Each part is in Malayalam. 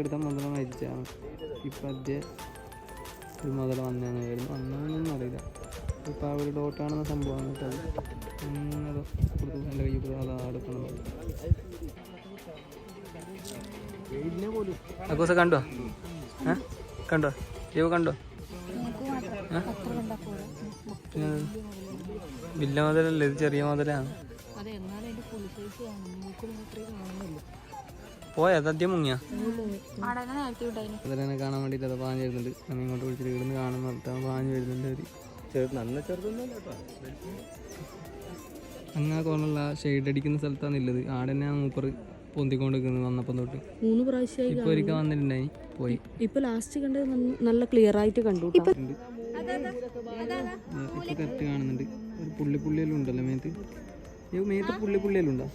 എടുത്ത മുതല മരിച്ചാണ് ഇപ്പം അതേ ഒരു മുതല വന്നതെന്ന് വരുന്നു വന്നതെന്നൊന്നും അറിയില്ല. ഇപ്പം ആ ഒരു ഡോട്ടാണെന്ന സംഭവമാണ് കേട്ടോ അങ്ങനെ എന്റെ കയ്യിൽ കൊടുത്തു അതാ എടുക്കണം. അക്കോസ കണ്ടോ? കണ്ടോ? ദൈവ കണ്ടോ? വില്ല മുതലല്ലേ? ഇത് ചെറിയ മുതലാണ്. അതെ എന്നാലും അതിന്റെ ഫുൾ സൈസ് കാണും മൂക്ക് മാത്രമേ കാണുന്നുള്ളൂ. പോയാ? സദ്യം മുങ്ങിയാ? ഉണ്ടായിരുന്നു കാണാൻ വേണ്ടിട്ട് അത് പാഞ്ഞു വരുന്നുണ്ട്. ഞാൻ ഇങ്ങോട്ട് വിളിച്ചിട്ട് ഇവിടുന്ന് കാണുന്ന പറഞ്ഞിട്ട് പാഞ്ഞു വരുന്നുണ്ട് അവർ. അങ്ങനെ കോണുള്ള ഷെയ്ഡ് അടിക്കുന്ന സ്ഥലത്താണ് ഉള്ളത് ആടെ തന്നെ ആ മൂപ്പർ പൊന്തിക്കൊണ്ട് നിൽക്കുന്നത് വന്നപ്പം തൊട്ട്. മൂന്ന് പ്രാവശ്യമായി ഇപ്പൊ ഒരിക്കൽ വന്നിട്ടുണ്ടായി. പോയി. ഇപ്പൊ ലാസ്റ്റ് കണ്ട് നല്ല ക്ലിയർ ആയിട്ട് കണ്ടു ഇപ്പൊ കറക്റ്റ് കാണുന്നുണ്ട്. ഒരു പുള്ളി പുള്ളിയെല്ലാം ഉണ്ടല്ലോ മേത്ത്. ഈ മേത്ത് പുള്ളി പുള്ളിയെല്ലാം ഉണ്ടോ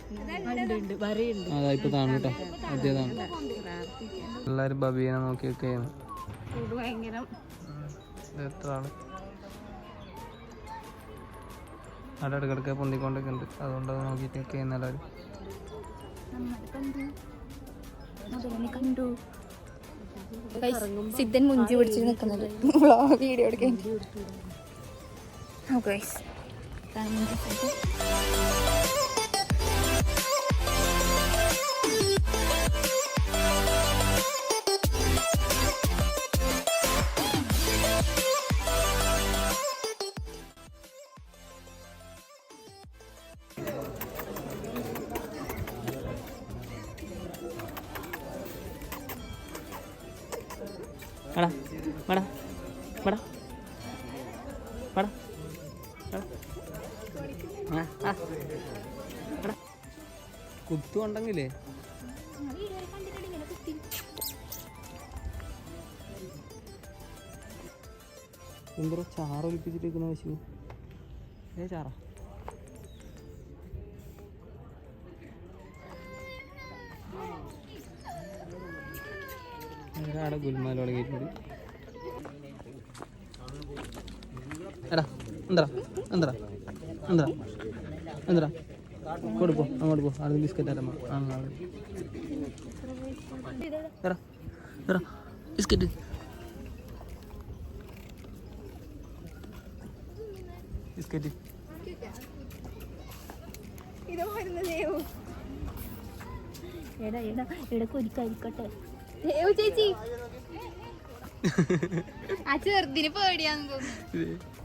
ഉണ്ട്, ഉണ്ട്, വരയുണ്ട്. അതാ ഇപ്പൊ താണു കേട്ടോ. അതേതാണ് എല്ലാരും ബബീനെ നോക്കിയൊക്കെ ചൂട് ഭയങ്കര. എത്ര ആൾ? അവിടെ ഇടക്കിടക്ക് പൊന്തിക്കൊണ്ടൊക്കെ ഉണ്ട്. അതുകൊണ്ട് അത് നോക്കിയിട്ടൊക്കെ എല്ലാവരും കണ്ടു. സിദ്ധൻ മുഞ്ചി പിടിച്ച് നിൽക്കുന്നത്. വീഡിയോ എടുക്കാൻ കുത്തു ഉണ്ടെങ്കിലേ എന്തോ ചാറ് ഒലിപ്പിച്ചിട്ടിരിക്കുന്ന പശു ഏ ചാറ. അവിടെ ഗുൽമാല തുടങ്ങിയിട്ടുണ്ട്. എടാ എന്താ എന്താ എന്താ എന്താ അങ്ങോട്ട് പോ. ബിസ്ക്കറ്റ് ആരമ്മ ആ എടാ എടാ ബിസ്ക്കറ്റ്. ബിസ്ക്കറ്റ്. എടാ ഒരിക്കലിക്കട്ടെ ചേച്ചി. ആ ചെറുതിന് പേടിയാന്ന് തോന്നുന്നു.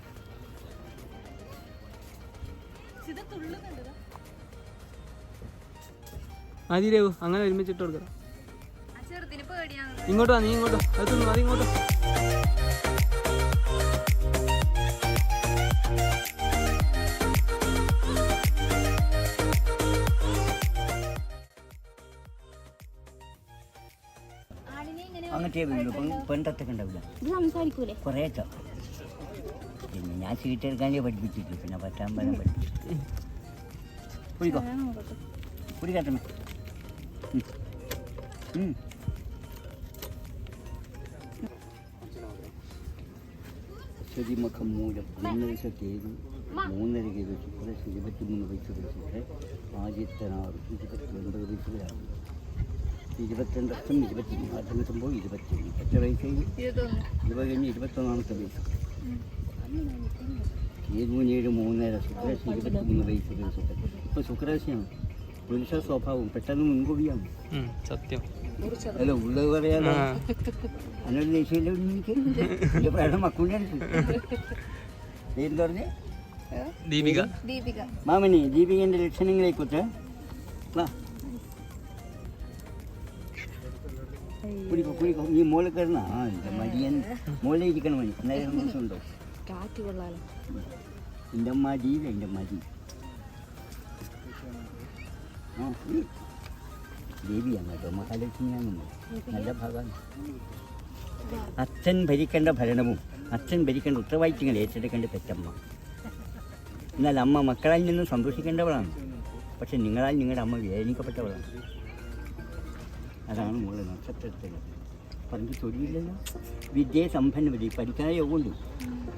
മതി രേവു അങ്ങനെ ഒരുമിച്ചിട്ട് കൊടുക്കാം ആ ചെറുതിന് പേടിയാന്ന് ഇങ്ങോട്ടോ നീ ഇങ്ങോട്ടോ അത് മതി ഇങ്ങോട്ട് അങ്ങനത്തെ പെൺ പെൺതത്തൊക്കെ ഉണ്ടാവില്ല. ഇത് സംസാരിക്കൂലേ? പിന്നെ ഞാൻ സീറ്റ് എടുക്കാനേ പഠിപ്പിച്ചിട്ട് പിന്നെ പറ്റാൻ പറ്റാൻ പഠിപ്പിച്ചു കുടിക്കോ. ശുചിമുഖം മൂലം ദിവസത്തേത് മൂന്നര കിലോ ശുക്ര ഇരുപത്തിമൂന്ന് പൈസ പൈസയുടെ ആദ്യത്തനാറ് ഇരുപത്തിയൊൻപത് പൈസയാണ് ഇരുപത്തിരണ്ട് ലക്ഷം ഇരുപത്തി ആദ്യം കിട്ടുമ്പോൾ ഇരുപത്തി എത്ര പൈസയിൽ ഇരുപത് കഴിഞ്ഞ് ഇരുപത്തൊന്നാമത്തെ പൈസ ഏഴ് മൂന്നര ശുക്രരാശി ഇരുപത്തിമൂന്ന് പൈസ ദിവസത്തെ ഇപ്പോൾ ശുക്രാശിയാണ് പുരുഷ സ്വഭാവം. പെട്ടെന്ന് മുൻകൂടിയാണ് സത്യം. അല്ല ഉള്ളത് പറയാലോ? അങ്ങനെ ദേശീയം എനിക്ക് എന്റെ പ്രായം മക്കളുടെ പേര് പറഞ്ഞേ? ദീപിക. ദീപിക മാമനി ദീപികന്റെ ലക്ഷണങ്ങളെക്കുറിച്ച്. വാ. കുടിക്കോ കുടിക്കോ നീ മോളിൽ കയറുന്ന ആ മടിയൻ. മോളിൽ ഇരിക്കണം മതി എന്നാലും മനസ്സുണ്ടോ കാറ്റ് കൊള്ളാലോ. എന്റെ മടി എന്റെ മടി ദേവിയാണ് കേട്ടോ മഹാലക്ഷ്മിയാണെന്ന് നല്ല ഭാഗമാണ് അച്ഛൻ ഭരിക്കേണ്ട ഭരണവും അച്ഛൻ ഭരിക്കേണ്ട ഉത്തരവാദിത്തങ്ങൾ ഏറ്റെടുക്കേണ്ട പെറ്റമ്മ എന്നാൽ അമ്മ മക്കളാൽ നിന്നും സന്തോഷിക്കേണ്ടവളാണ് പക്ഷെ നിങ്ങളാൽ നിങ്ങളുടെ അമ്മ വേദനിക്കപ്പെട്ടവളാണ് അതാണ് മുകളിൽ നക്ഷത്രത്തിൽ പറഞ്ഞ് തൊഴിലില്ലല്ലോ വിദ്യയെ സമ്പന്നമതി പഠിക്കാനേ യോഗമുണ്ട്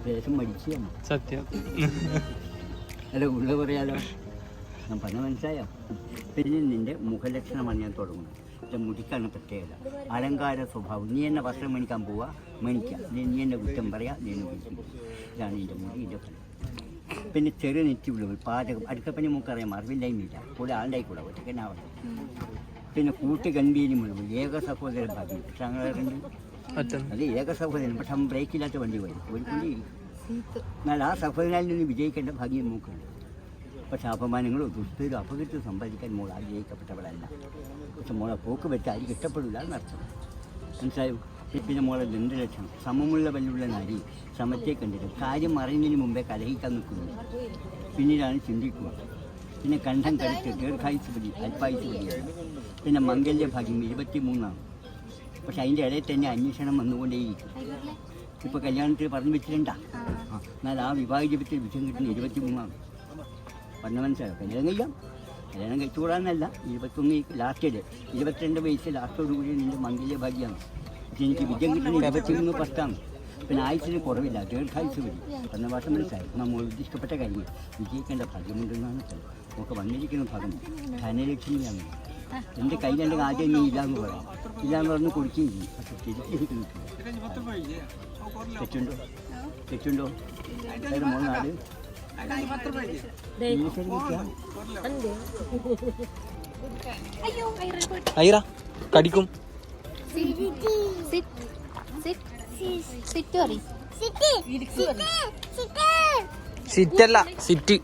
ദേശം മടിച്ചു അമ്മ സത്യം. അല്ല ഉള്ള പറയാലോ? ഞാൻ പറഞ്ഞ മനസ്സിലായോ? പിന്നെ നിന്റെ മുഖലക്ഷണമാണ് ഞാൻ തുടങ്ങുന്നത്. എന്റെ മുടിക്കാണ് പ്രത്യേകത. അലങ്കാര സ്വഭാവം. നീ എന്നെ വസ്ത്രം മേടിക്കാൻ പോവാ മേടിക്കുക നീ നീ എന്നെ കുറ്റം പറയാ നീ എന്നെ കുറ്റം ഇതാണ് എന്റെ മുടി എന്റെ ഫലം പിന്നെ ചെറിയ നെറ്റി വിളവ് പാചകം. അടുക്കപ്പനി നമുക്കറിയാം അറിവില്ലായ്മയില്ല. കൂടെ ആളുണ്ടായിക്കൂടെ ഒറ്റക്കനാവണം പിന്നെ കൂട്ട് ഗംഭീരമുള്ള ഏക സഹോദരൻ ഭാഗ്യം. പക്ഷെ അങ്ങനെ അത് ഏക സഹോദരൻ. പക്ഷെ അവൻ ബ്രേക്കില്ലാത്ത വണ്ടി പോയി. ഒരു കുണ്ടി എന്നാൽ ആ സഹോദരനിൽ നിന്ന് വിജയിക്കേണ്ട ഭാഗ്യം നമുക്കുണ്ട് പക്ഷെ അപമാനങ്ങളോ ദുഷ്ടരും അപകീർത്തി സമ്പാദിക്കാൻ മോൾ ആഗ്രഹിക്കപ്പെട്ടവളല്ല. പക്ഷെ മോളെ പോക്ക് വെച്ച് ആരും ഇഷ്ടപ്പെടില്ല എന്നർത്ഥം മനസ്സിലായോ? പിന്നെ മോളെ ദന്തലക്ഷണം സമമുള്ള വല്ലുള്ള നാരി സമത്തെ കണ്ടിട്ട് കാര്യം അറിയുന്നതിന് മുമ്പേ കലഹിക്കാൻ നിൽക്കുന്നു. പിന്നീടാണ് ചിന്തിക്കുക. പിന്നെ കണ്ഠം കടിച്ച് അല്പായുസ് അല്പായുസുപതിയാണ് പിന്നെ മംഗല്യ ഭാഗ്യം ഇരുപത്തി മൂന്നാണ് പക്ഷെ അതിന്റെ ഇടയിൽ തന്നെ അന്വേഷണം വന്നുകൊണ്ടേയിരിക്കും. ഇപ്പോൾ കല്യാണത്തിൽ പറഞ്ഞു വെച്ചിട്ടുണ്ടാ? എന്നാൽ ആ വിവാഹ ജീവിതത്തിൽ വിഷയം കിട്ടുന്ന ഇരുപത്തി മൂന്നാണ് പറഞ്ഞ മനസ്സിലായോ കല്യാണം കഴിയാം കല്യാണം കഴിച്ചുകൂടാന്നല്ല ഇരുപത്തൊന്ന് ലാസ്റ്റിൽ ഇരുപത്തിരണ്ട് വയസ്സ് ലാസ്റ്റോടുകൂടി മംഗല്യ ഭാഗ്യമാണ് പക്ഷെ എനിക്ക് വിജയം കിട്ടുന്ന ഇരുപത്തി മൂന്ന് പത്താണ് പിന്നെ ആയുസിന് കുറവില്ല ദീർഘായുസ് വരും. പറഞ്ഞ ഭാഷ മനസ്സിലായി. നമ്മൾ ഉദ്ദേശിക്കപ്പെട്ട കാര്യങ്ങൾ വിജയിക്കേണ്ട ഭാഗ്യമുണ്ടെന്നാണ്. നമുക്ക് വന്നിരിക്കുന്ന ഭാഗം ധനലക്ഷ്മിയാണ്. എന്റെ കയ്യിൽ എന്റെ കാര്യം നീ ഇല്ലാന്ന് പറയാം. ഇല്ലാന്ന് പറഞ്ഞ് കുടിക്കുകയും തെറ്റുണ്ടോ? തെറ്റുണ്ടോ? ഏത് മോൾ നാട് ഐറ കടിക്കും സിറ്റ് സിറ്റ് സിറ്റ്. പറയും സിറ്റല്ല സിറ്റ്.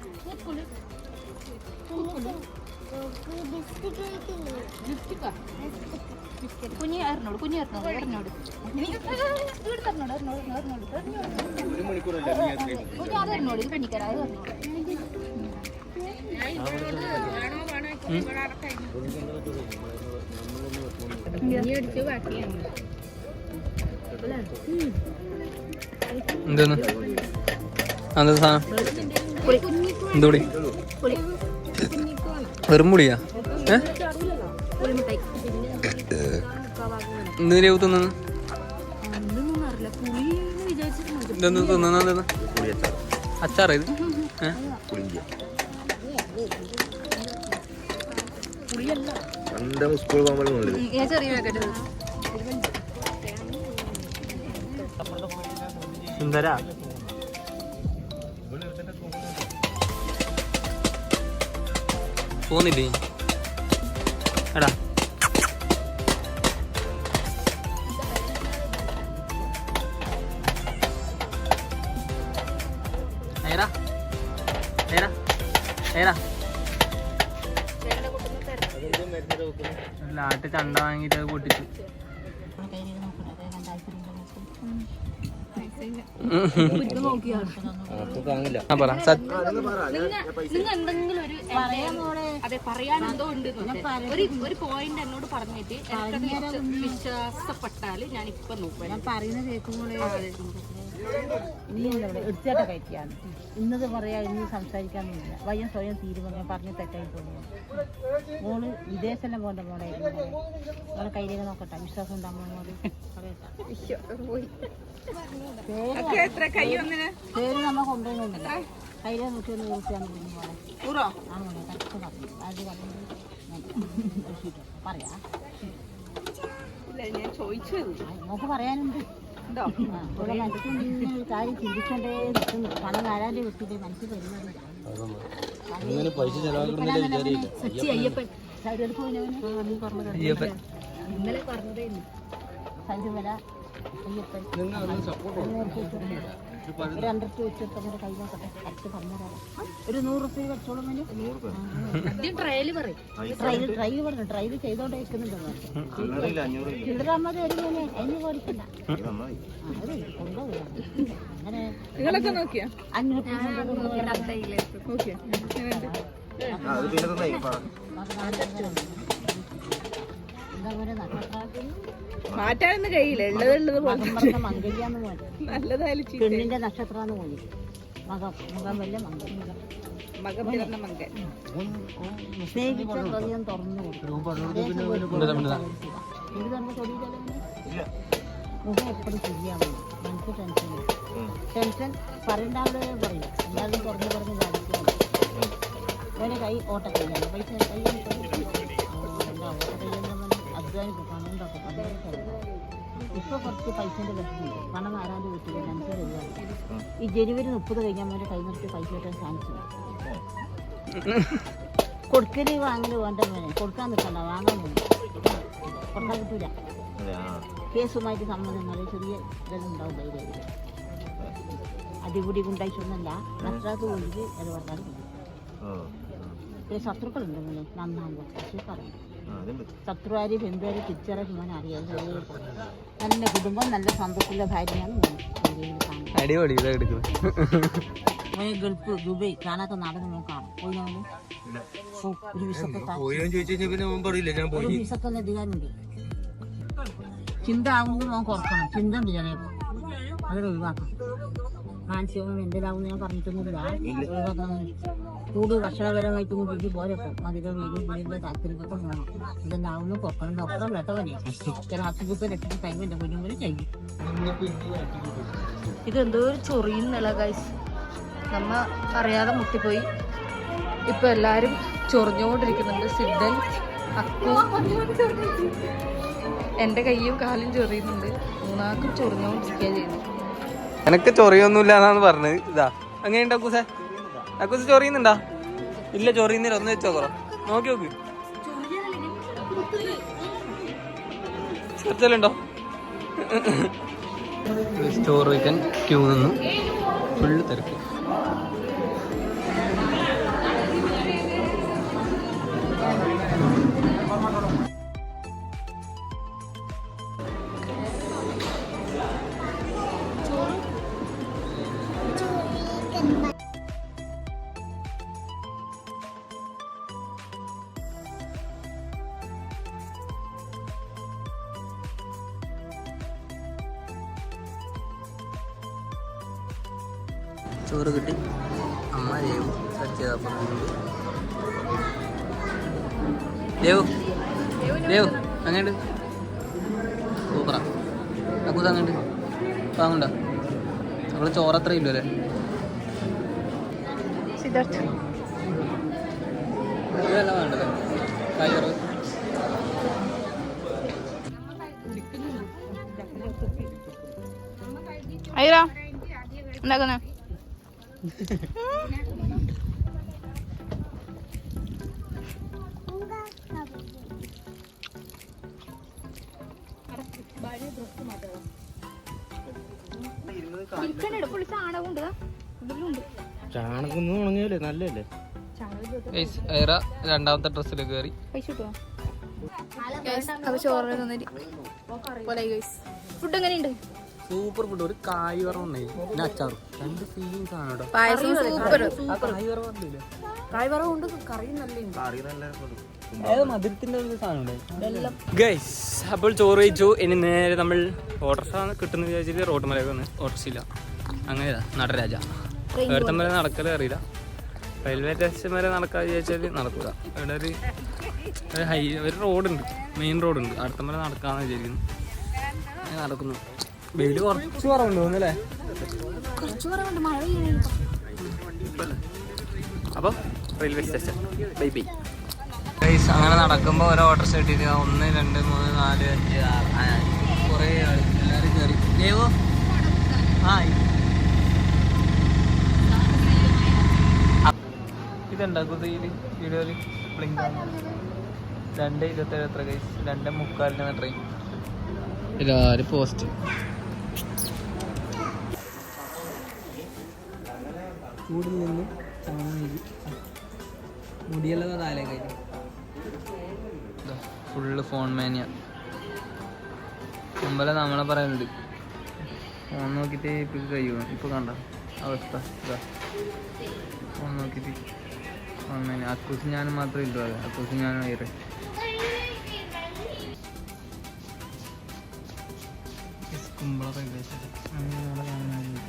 കുഞ്ഞി കുഞ്ഞി അത് ഇത് അത് എന്തോന്ന് എന്താ സാധനം? എന്തുപൊടി? വെറും പൊടിയാ ഏ? എന്തിനാ തിന്നു ഇതെന്ത് തിന്നുന്ന അച്ചാറ് ഇത്? സ്കൂൾ സുന്ദര? പോന്നില്ലേ എടാ. ഏറാ ഏറാ ഏറാ ലാട്ട് ചണ്ട വാങ്ങിട്ട് പൊട്ടിച്ചു പറ. സത് നിങ്ങൾ എന്തെങ്കിലും ഒരു അതെ പറയാൻ എന്തോ ഉണ്ട് ഒരു ഒരു പോയിന്റ് എന്നോട് പറഞ്ഞിട്ട് എനിക്കത് വിശ്വാസപ്പെട്ടാൽ ഞാൻ ഇപ്പൊ നോക്കാം ഞാൻ പറയുന്നത് കേൾക്കുമ്പോഴേ നീ എന്താ പറയുക എടുത്തേട്ട കയറ്റിയാണ് ഇന്നത് പറയാ ഇന്ന് സംസാരിക്കാന്നില്ല വയ്യ സ്വയം തീരുമാനം. പറഞ്ഞ് തെറ്റായി പോകുന്നു മോൾ വിദേശമെല്ലാം പോകേണ്ട മോളായിരുന്നു മോളെ കയ്യിലേക്ക് നോക്കട്ടെ. വിശ്വാസം ഉണ്ട് അമ്മോട് പേര് നമ്മൾ കൊണ്ടുപോകുന്നില്ല കയ്യിലെ നൂറ്റി ഒന്ന് മോളെ. ആ മോളെ. കറക്റ്റ് പറഞ്ഞു. അത് പറഞ്ഞു പറയാ. ഞാൻ ചോദിച്ചത് നമുക്ക് പറയാനുണ്ട്. ഇവിടെ മനസ്സിൽ കാര്യം നിൽക്കുന്നു പണം നാലാന്റെ കിട്ടിയില്ലേ മനസ്സിൽ വരുന്നത് പൈസ സച്ചി അയ്യപ്പൻ സൈഡ് എടുത്ത് പോയിനവന് ഇന്നലെ പറഞ്ഞതേ ഇല്ല സൈഡ് അയ്യപ്പൻ ഒരു ഒരു നൂറ് റുപ്യ വെച്ചോളും ആദ്യം ട്രയൽ പറയും ട്രൈ ട്രൈ പറഞ്ഞു ട്രൈ ചെയ്തോണ്ടേ ഇരിക്കുന്നുണ്ടോ ചില്ലറാമത് വരുന്നതിന് അതിന് പേടിക്കണ്ട ആ, അത് കൊണ്ടുപോകുക അങ്ങനെ നിങ്ങളൊക്കെ നോക്കിയാ അഞ്ഞൂറ് ഓക്കെ മാറ്റാനൊന്നും കഴിയില്ല. ഉള്ളത് ഉള്ളത് മംഗല്യാന്ന് പോലെ. നല്ലതായാലും പെണ്ണിന്റെ നക്ഷത്രാന്ന് പോലെ മകം. മുഖം വല്ല പിറന്ന സ്നേഹിച്ച ഹൃദയം തുറന്നു എപ്പോഴും മനസ്സ് ടെൻഷൻ ടെൻഷൻ പറയും. എല്ലാവരും തുറന്നു പറഞ്ഞ് കാണിക്കും കൈ പൈസ കൈ അധ്വാനിക്കും പണം ഉണ്ടാക്കും ഇപ്പോൾ കുറച്ച് പൈസന്റെ പ്രശ്നമുണ്ട് പണം ആരാണ്ട് കിട്ടില്ല ഈ ജനുവരി മുപ്പത് കഴിഞ്ഞാൽ മോനെ കൈ നിർത്തി പൈസ കിട്ടാൻ സാധിച്ചില്ല കൊടുക്കൽ വാങ്ങൽ വേണ്ട മോനെ. കൊടുക്കാൻ നിൽക്കണ്ട. വാങ്ങാൻ കൊടുക്കാൻ കിട്ടൂല. കേസുമായിട്ട് സംബന്ധങ്ങൾ ചെറിയ ഇതെല്ലാം ഉണ്ടാവും ധൈര്യം അടിപൊളി ഗുണ്ടായിട്ടൊന്നല്ല നഷ്ടത്ത് പോയിട്ട് അത് പറഞ്ഞാൽ പിന്നെ ശത്രുക്കളുണ്ട് മോനെ. നന്നാകുമ്പോൾ പക്ഷേ പറയും ശത്രുവാരി ബന്ധുവാരി പിക്ചറെ മോനെ അറിയാം നല്ല കുടുംബം നല്ല സന്തോഷമുള്ള ഭാര്യയാണ് അടിപൊളി ഇതാ എടുക്കുന്നത്. മോനെ ഗൾഫ് ദുബൈ കാണാത്ത നാടകം മോൻ കാണും. ഒരു ഞാൻ കാണാം അധികാരമുണ്ട് ചിന്ത ആകുമ്പോൾ മോൻ കുറക്കണം. ചിന്ത അതൊരു ഒഴിവാക്കണം. മാനസികവും എന്തിനാവും ഞാൻ ഇതെന്തോ ഒരു ചൊറിയുന്നില്ല ഗൈസ് നമ്മ അറിയാതെ മുട്ടിപ്പോയി. ഇപ്പൊ എല്ലാരും ചൊറിഞ്ഞുകൊണ്ടിരിക്കുന്നുണ്ട്. സിദ്ധൻ അക്കു. എന്റെ കൈയും കാലും ചൊറിയുന്നുണ്ട്. മൂന്നാക്കും ചൊറിഞ്ഞുകൊണ്ടിരിക്കുക ചെയ്യുന്നു എനക്ക് ചൊറിയൊന്നുമില്ല എന്നാണ് പറഞ്ഞത്. ഇതാ. അങ്ങനെയുണ്ട് അക്കൂസേ? അക്കൂസ് ചൊറിയുന്നുണ്ടാ? ഇല്ല ചൊറിയുന്നില്ല. ഒന്ന് വെച്ചോക്കറോ നോക്കി നോക്ക്. ഉണ്ടോ? സ്റ്റോർ വയ്ക്കാൻ ക്യൂ നിന്നു ഫുള്ള് തിരക്ക്. ചോറ് കിട്ടി. അമ്മ ദേവു സത്യതാപ്പം ദേവു ദേവു അങ്ങോട്ട് സൂപ്പറ. അക്കൂസ് അങ്ങോട്ട് വാങ്ങണ്ട നമ്മൾ ചോറ് അത്ര ഇല്ല അല്ലേ? ഇതല്ല വേണ്ടത് കയറ് അയ്യറാ എന്താക്കുന്ന? ചാണകം ഉണങ്ങിയല്ലേ നല്ലല്ലേ ഐറ രണ്ടാമത്തെ ഡ്രസ്സിൽ കയറി ഫുഡ് എങ്ങനെയുണ്ട്? സൂപ്പർ ഫുഡ് ഒരു കായ് വറവ് ഉണ്ടായി പിന്നെ അച്ചാറും. രണ്ട് ഫീലിംഗ് ആണ് കേട്ടോ. പായസം സൂപ്പർ. സൂപ്പർ കായ് വറ പറഞ്ഞില്ലേ കായ്വറവുണ്ട് കറി നല്ല കറി നല്ല ഒരു സാധനം ഗൈസ് അപ്പോൾ ചോറ് കഴിച്ചു. ഇനി നേരെ നമ്മൾ ഓട്ടർഷ കിട്ടുന്ന വിചാരിച്ചിട്ട് റോട്ടുമലയൊക്കെ വന്ന് ഓട്ടോസില്ല ഇല്ല അങ്ങനെ നടരാജ. ഏടത്തം വരെ നടക്കലേ അറിയില്ല. റെയിൽവേ സ്റ്റേഷൻ വരെ നടക്കാന്ന് വിചാരിച്ചാൽ നടക്കൂല. ഇവിടെ ഒരു ഹൈ ഒരു റോഡുണ്ട് മെയിൻ റോഡുണ്ട് അടുത്തം വരെ നടക്കാന്ന് വിചാരിക്കുന്നു. നടക്കുന്നു. വെയിൽ കുറച്ച് കുറവുണ്ട് തോന്നുന്നല്ലേ അപ്പം railway station bye bye guys അങ്ങനെ നടക്കുമ്പോൾ ഓരോ ഓട്ടർ കിട്ടിയിട്ട് ഒന്ന് രണ്ട് മൂന്ന് നാല് അഞ്ച് ആറ് കുറേ ആൾ എല്ലാവരും കയറി ദേവോ. ആ ഇതുണ്ടാക്കും വീഡിയോയിൽ രണ്ട് ഇരുപത്തേഴ് എത്ര ഗൈസ് രണ്ട് മുക്കാലിനാണ് ട്രെയിൻ എല്ലാവരും പോസ്റ്റ് ചൂടിൽ നിന്നും ചാണകം മുടിയെല്ലാം താലേ കഴിഞ്ഞു ഫുള്ള് ഫോൺ മാനിയ മുമ്പല്ല നമ്മളെ പറയുന്നുണ്ട് ഫോൺ നോക്കിയിട്ട് ഇപ്പം കഴിയുമോ ഇപ്പൊ കണ്ട? അവസ്ഥ ഇതാ ഫോൺ നോക്കിയിട്ട് ഫോൺ മാനിയ അക്കൂസ് ഞാനും മാത്രമേ ഇല്ലു അതെ. അക്കൂസ് ഞാനും വേറെ കുമ്പളൊക്കെ അങ്ങനെ നമ്മളെ കാണുന്ന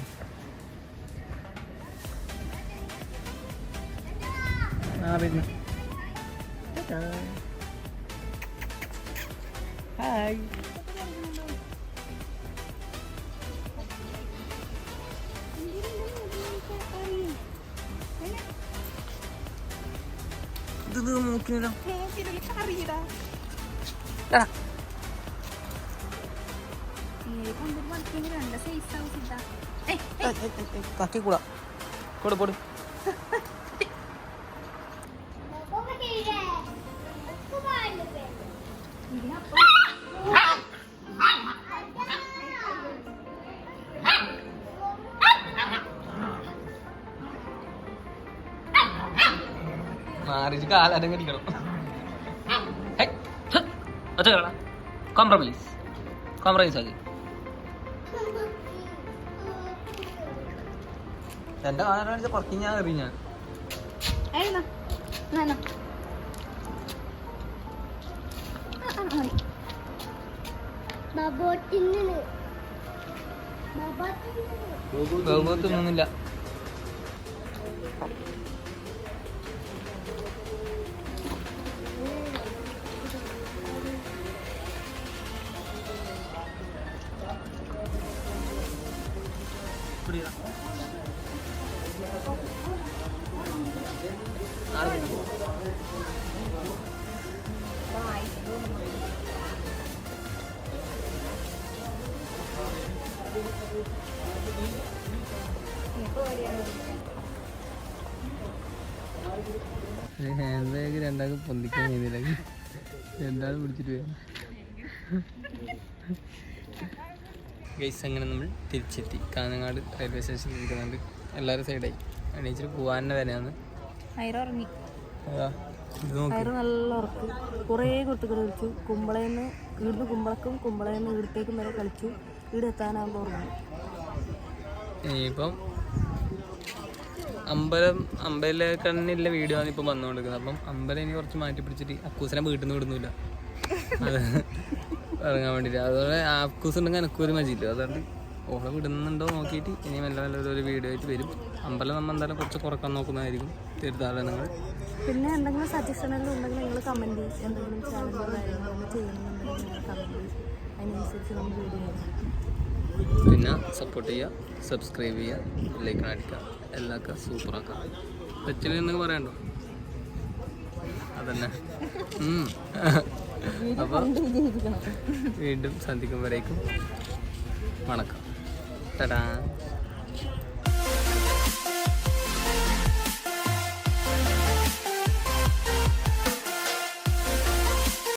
പിന്നെ ഹായ് ഇത് നോക്കിയില്ല. അറിയില്ല. തട്ടിക്കൂടാ കൊടു കൊടു. മാറിച്ച് കാലാരം കടിക്കണം കോംപ്രമൈസ് കോംപ്രമൈസ് ആക്കി. എന്റെ കാലാരം കാണിച്ച എറി ഞാൻ എറിയും ഹാൻഡ് ബാഗ് രണ്ടാൾക്ക് പൊന്തിക്കാൻ കഴിഞ്ഞില്ല രണ്ടാൾ പിടിച്ചിട്ട് പോയി ഗൈസ് അങ്ങനെ നമ്മൾ തിരിച്ചെത്തി. കാനങ്ങാട് റെയിൽവേ സ്റ്റേഷനിൽ ഇരിക്കുന്നുണ്ട്. എല്ലാവരും സൈഡായി എണീച്ചിട്ട് പോകാൻ തന്നെ വരെയാണ് ഇറങ്ങി അതാ ഇത് നോക്ക്. നല്ല ഉറക്ക്. കുറേ കുട്ടികൾ കളിച്ചു. കുമ്പളേന്ന് ഇവിടുന്ന് കുമ്പളക്കും കുമ്പളേന്ന് ഇവിടത്തേക്കും വരെ കളിച്ചു. ഇവിടെ എത്താനാകുമ്പോൾ ഉറങ്ങി. ഇനിയിപ്പം അമ്പലം അമ്പലക്കണ്ണില്ല വീഡിയോ ആണ് ഇപ്പം വന്നുകൊണ്ടിരിക്കുന്നത്. അപ്പം അമ്പലം ഇനി കുറച്ച് മാറ്റി പിടിച്ചിട്ട് അക്കൂസിനെ വീട്ടിൽ നിന്ന് വിടുന്നില്ല. ഇറങ്ങാൻ വേണ്ടിയിട്ട് അതുപോലെ കൂസ് ഉണ്ടെങ്കിൽ എനക്കൊരു മജിയില്ല അതുകൊണ്ട് ഓളെ വിടുന്നുണ്ടോ നോക്കിയിട്ട് ഇനി നല്ല നല്ല ഒരു വീഡിയോ ആയിട്ട് വരും. അമ്പലം നമ്മൾ എന്തായാലും കുറച്ച് കുറയ്ക്കാൻ നോക്കുന്നതായിരിക്കും. തീർത്ഥാടനങ്ങൾ പിന്നെ എന്തെങ്കിലും സജഷനെല്ലാം ഉണ്ടെങ്കിൽ നിങ്ങൾ കമന്റ് ചെയ്യും. എന്തെങ്കിലും ചാനലോ കമന്റ് ചെയ്യും. അതിനനുസരിച്ച് നമ്മൾ വീഡിയോ പിന്നെ സപ്പോർട്ട് ചെയ്യുക സബ്സ്ക്രൈബ് ചെയ്യുക ലൈക്ക് അടിക്കുക. എല്ലാവർക്കും സൂപ്പറാക്കാം തെച്ചിൽ എന്തെങ്കിലും പറയണ്ടോ? അതന്നെ. അപ്പോൾ വീണ്ടും സന്ധിക്കുമ്പോഴേക്കും വണക്കം. തടാ